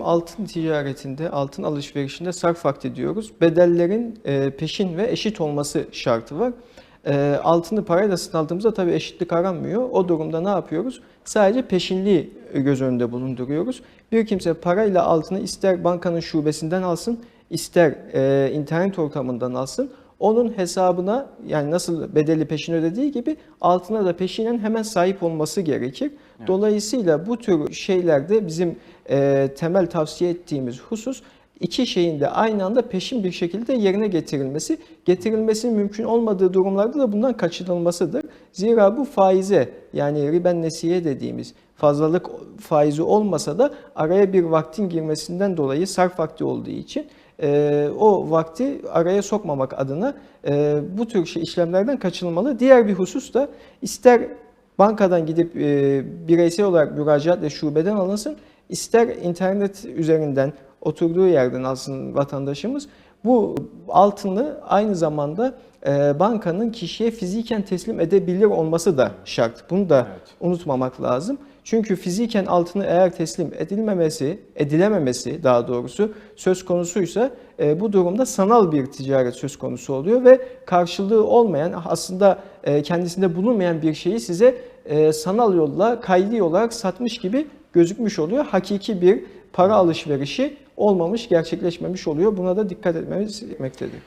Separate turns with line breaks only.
altın ticaretinde, altın alışverişinde sarf vakti diyoruz. Bedellerin e, peşin ve eşit olması şartı var. E, altını parayla satın aldığımızda tabii eşitlik aranmıyor. O durumda ne yapıyoruz? Sadece peşinliği göz önünde bulunduruyoruz. Bir kimse parayla altını ister bankanın şubesinden alsın, ister e, internet ortamından alsın. Onun hesabına yani nasıl bedeli peşin ödediği gibi altına da peşinen hemen sahip olması gerekir. Dolayısıyla bu tür şeylerde bizim e, temel tavsiye ettiğimiz husus iki şeyin de aynı anda peşin bir şekilde yerine getirilmesi. Getirilmesinin mümkün olmadığı durumlarda da bundan kaçınılmasıdır. Zira bu faize yani riben nesiye dediğimiz fazlalık faizi olmasa da araya bir vaktin girmesinden dolayı sarf vakti olduğu için e, o vakti araya sokmamak adına e, bu tür şey, işlemlerden kaçınılmalı. Diğer bir husus da ister bankadan gidip e, bireysel olarak müracaatla şubeden alınsın, ister internet üzerinden oturduğu yerden alsın vatandaşımız. Bu altını aynı zamanda e, bankanın kişiye fiziken teslim edebilir olması da şart. Bunu da
Evet.
unutmamak lazım. Çünkü fiziken altını eğer teslim edilmemesi, edilememesi daha doğrusu söz konusuysa e, bu durumda sanal bir ticaret söz konusu oluyor ve karşılığı olmayan aslında e, kendisinde bulunmayan bir şeyi size e, sanal yolla kaydi olarak satmış gibi gözükmüş oluyor. Hakiki bir para alışverişi olmamış, gerçekleşmemiş oluyor. Buna da dikkat etmemiz gerekmektedir.